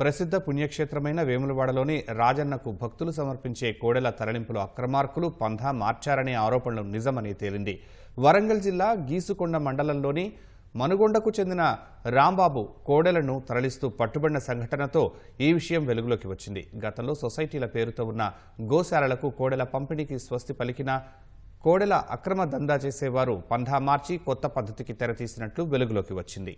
ప్రసిద్ధ పుణ్యక్షేత్రమైన వేములవాడలోని రాజన్నకు భక్తులు సమర్పించే కోడెల తరలింపులో అక్రమార్కులు పంధా మార్చారనే ఆరోపణలు నిజమని తేలింది. వరంగల్ జిల్లా గీసుకొండ మండలంలోని మనుగొండకు చెందిన రాంబాబు కోడెలను తరలిస్తూ పట్టుబడిన సంఘటనతో ఈ విషయం వెలుగులోకి వచ్చింది. గతంలో సొసైటీల పేరుతో ఉన్న గోశాలలకు కోడెల పంపిణీకి స్వస్తి పలికిన కోడెల అక్రమ దందా చేసేవారు పంధా మార్చి కొత్త పద్ధతికి తెరతీసినట్లు వెలుగులోకి వచ్చింది.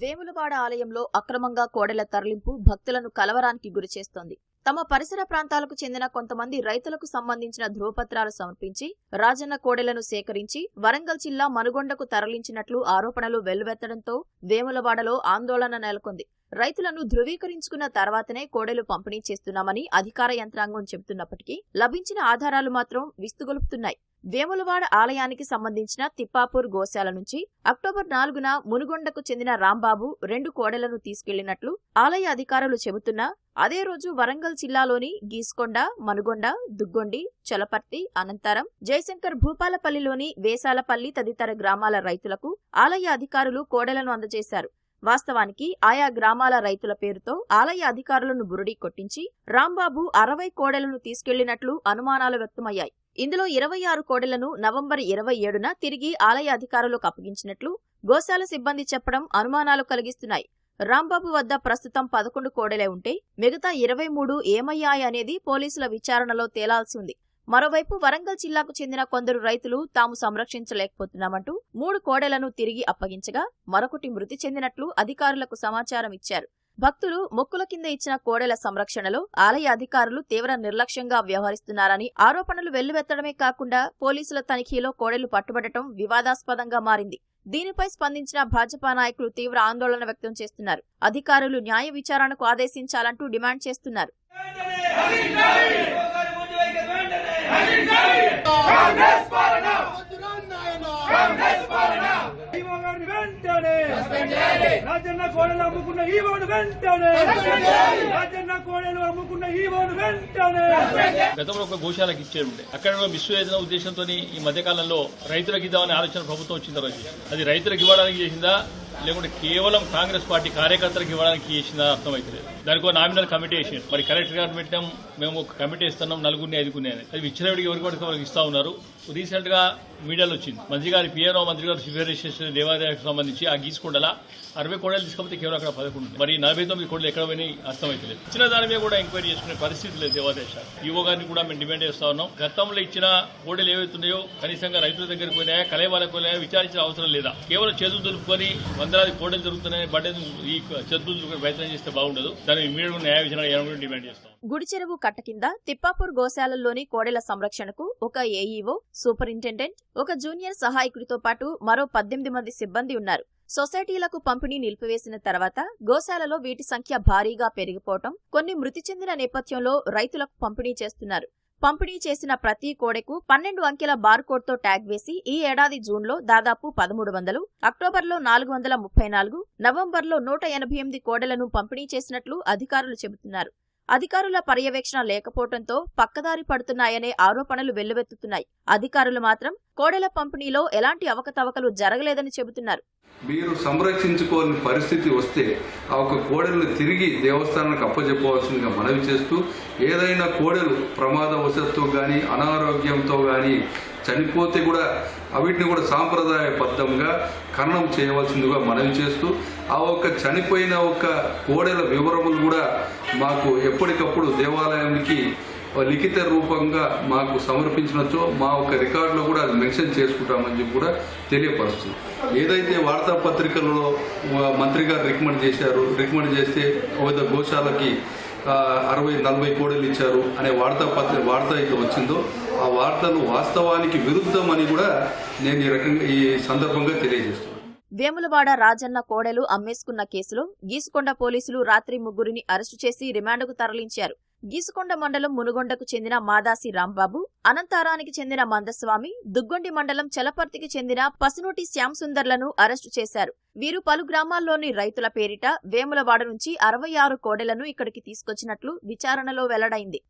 వేములవాడ ఆలయంలో అక్రమంగా కోడెల తరలింపు భక్తులను కలవరానికి గురిచేస్తోంది. తమ పరిసర ప్రాంతాలకు చెందిన కొంతమంది రైతులకు సంబంధించిన ధ్రువపత్రాలు సమర్పించి రాజన్న కోడెలను సేకరించి వరంగల్ జిల్లా మనుగొండకు తరలించినట్లు ఆరోపణలు వెల్లువెత్తడంతో వేములవాడలో ఆందోళన నెలకొంది. రైతులను ధృవీకరించుకున్న తర్వాతనే కోడెలు పంపిణీ చేస్తున్నామని అధికార యంత్రాంగం చెబుతున్నప్పటికీ లభించిన ఆధారాలు మాత్రం విస్తుగొలుపుతున్నాయి. వేములవాడ ఆలయానికి సంబంధించిన తిప్పాపూర్ గోశాల నుంచి అక్టోబర్ నాలుగున మునుగొండకు చెందిన రాంబాబు రెండు కోడెలను తీసుకెళ్ళినట్లు ఆలయ అధికారులు చెబుతున్నా అదే రోజు వరంగల్ జిల్లాలోని గీస్కొండ మనుగొండ దుగ్గొండి చలపర్తి అనంతరం జయశంకర్ భూపాలపల్లిలోని వేసాలపల్లి తదితర గ్రామాల రైతులకు ఆలయ అధికారులు కోడెలను అందజేశారు. వాస్తవానికి ఆయా గ్రామాల రైతుల పేరుతో ఆలయ అధికారులను బురుడీ కొట్టించి రాంబాబు అరవై కోడెలను తీసుకెళ్ళినట్లు అనుమానాలు వ్యక్తమయ్యాయి. ఇందులో ఇరవై ఆరు కోడెలను నవంబర్ ఇరవై ఏడున తిరిగి ఆలయ అధికారులకు అప్పగించినట్లు గోశాల సిబ్బంది చెప్పడం అనుమానాలు కలిగిస్తున్నాయి. రాంబాబు వద్ద ప్రస్తుతం పదకొండు కోడెలే ఉంటే మిగతా ఇరవై మూడు ఏమయ్యాయి అనేది పోలీసుల విచారణలో తేలాల్సి ఉంది. మరోవైపు వరంగల్ జిల్లాకు చెందిన కొందరు రైతులు తాము సంరక్షించలేకపోతున్నామంటూ మూడు కోడెలను తిరిగి అప్పగించగా మరొకటి మృతి చెందినట్లు అధికారులకు సమాచారం ఇచ్చారు. భక్తులు మొక్కుల కింద ఇచ్చిన కోడెల సంరక్షణలో ఆలయ అధికారులు తీవ్ర నిర్లక్ష్యంగా వ్యవహరిస్తున్నారని ఆరోపణలు వెల్లువెత్తడమే కాకుండా పోలీసుల తనిఖీలో కోడెలు పట్టుబడటం వివాదాస్పదంగా మారింది. దీనిపై స్పందించిన భాజపా నాయకులు తీవ్ర ఆందోళన వ్యక్తం చేస్తున్నారు. అధికారులు న్యాయ విచారణకు ఆదేశించాలంటూ డిమాండ్ చేస్తున్నారు. ఈవో వాడిని వెంటనే. రాజన్న కోడలు అమ్ముకున్న ఈవోను వెంటనే. రాజన్న కోడలు అమ్ముకున్న ఈవోను వెంటనే. గతంలో ఒక గోశాలకు ఇచ్చేది ఉండే. అక్కడ మిస్ మిస్వేదన ఉద్దేశంతో ఈ మధ్యకాలంలో రైతులకు ఇద్దామనే ఆలోచన ప్రభుత్వం వచ్చిన తర్వాత అది రైతులకు ఇవ్వడానికి చేసిందా? లేకుంటే కేవలం కాంగ్రెస్ పార్టీ కార్యకర్తలకు ఇవ్వడానికి ఇచ్చిందని అర్థమైతలేదు. దానికి నామినల్ కమిటీ వేసింది మరి కలెక్టర్ గారు పెట్టాం మేము ఒక కమిటీ ఇస్తున్నాం నలుగురిని ఐదుగురిని అని. అది విచ్చినవిడికి ఎవరికి పడితే వాళ్ళకి ఇస్తా ఉన్నారు? రీసెంట్గా మీడియాలో వచ్చింది. మంత్రి గారి పిఎన్ఓ మంత్రి గారు సివియర్ చేసిన దేవాదాయకు సంబంధించి ఆ గీసుకుండలా అరవై కోడలు తీసుకపోతే కేవలం అక్కడ పదకొండు మరి నలభై తొమ్మిది కోడలు ఎక్కడ పోయినాయి అర్థమైతలేదు. ఇచ్చిన దాని మీద కూడా ఎంక్వైరీ చేసుకునే పరిస్థితి లేదు దేవాదేశ ఈవో గారిని కూడా మేము డిమాండ్ చేస్తా ఉన్నాం. గతంలో ఇచ్చిన కోడలు ఏవైతున్నాయో కనీసంగా రైతుల దగ్గరికి పోయినాయా కలయవాళ్ళకి పోయినాయా విచారించిన అవసరం లేదా? కేవలం చేతులు దులుపుకొని వందలాది కోడలు జరుగుతున్నాయి బట్ ఈ చతుర్థులు ప్రయత్నం చేస్తే బాగుండదు. దాన్ని ఇమీడియట్ న్యాయ విచారణ డిమాండ్ చేస్తాం. గుడిచెరువు కట్ట కింద తిప్పాపూర్ గోశాలల్లోని కోడెల సంరక్షణకు ఒక ఏఈఓ సూపరింటెండెంట్ ఒక జూనియర్ సహాయకుడితో పాటు మరో పద్దెనిమిది మంది సిబ్బంది ఉన్నారు. సొసైటీలకు పంపిణీ నిలిపివేసిన తర్వాత గోశాలలో వీటి సంఖ్య భారీగా పెరిగిపోవటం కొన్ని మృతి చెందిన నేపథ్యంలో రైతులకు పంపిణీ చేస్తున్నారు. పంపిణీ చేసిన ప్రతి కోడెకు పన్నెండు అంకెల బార్కోడ్తో ట్యాగ్ వేసి ఈ ఏడాది జూన్లో దాదాపు పదమూడు వందలు అక్టోబర్లో నాలుగు వందల ముప్పై నాలుగు నవంబర్లో నూట ఎనభై ఎనిమిది కోడెలను పంపిణీ చేసినట్లు అధికారులు చెబుతున్నారు. అధికారుల పర్యవేక్షణ లేకపోవడంతో పక్కదారి పడుతున్నాయనే ఆరోపణలు వెల్లువెత్తుతున్నాయి. అధికారులు మాత్రం కోడెల పంపిణీలో ఎలాంటి అవకతవకలు జరగలేదని చెబుతున్నారు. మీరు సంరక్షించుకోని పరిస్థితి వస్తే ఆ ఒక కోడెలను తిరిగి దేవస్థానానికి అప్పచెప్పవలసిందిగా మనవి చేస్తూ ఏదైనా కోడెలు ప్రమాదవశత్తు కానీ అనారోగ్యంతో కానీ చనిపోతే కూడా అవిటిని కూడా సాంప్రదాయబద్ధంగా ఖననం చేయవలసిందిగా మనవి చేస్తూ ఆ ఒక్క చనిపోయిన ఒక కోడెల వివరములు కూడా మాకు ఎప్పటికప్పుడు దేవాలయానికి లిఖిత రూపంగా మాకు సమర్పించినచో మా ఒక రికార్డులో కూడా అది మెన్షన్ చేసుకుంటామని చెప్పి కూడా తెలియపరుస్తుంది. ఏదైతే వార్తాపత్రికలలో మంత్రి గారు రికమెండ్ చేశారు రికమెండ్ చేస్తే వివిధ గోశాలకి అరవై నలభై కోడలు ఇచ్చారు అనే వార్తాపత్రిక వార్త అయితే వచ్చిందో ఆ వార్తలు వాస్తవానికి విరుద్ధమని కూడా నేను ఈ రకంగా ఈ సందర్భంగా తెలియజేస్తున్నాను. వేములవాడ రాజన్న కోడెలు అమ్మేసుకున్న కేసులో గీసుకొండ పోలీసులు రాత్రి ముగ్గురిని అరెస్టు చేసి రిమాండ్కు తరలించారు. గీసుకొండ మండలం మునుగొండకు చెందిన మాదాసి రాంబాబు అనంతారానికి చెందిన మందస్వామి దుగ్గొండి మండలం చలపర్తికి చెందిన పసునోటి శ్యాంసుందర్లను అరెస్టు చేశారు. వీరు పలు గ్రామాల్లోని రైతుల పేరిట వేములవాడ నుంచి అరవై ఆరు కోడెలను ఇక్కడికి తీసుకొచ్చినట్లు విచారణలో వెల్లడైంది.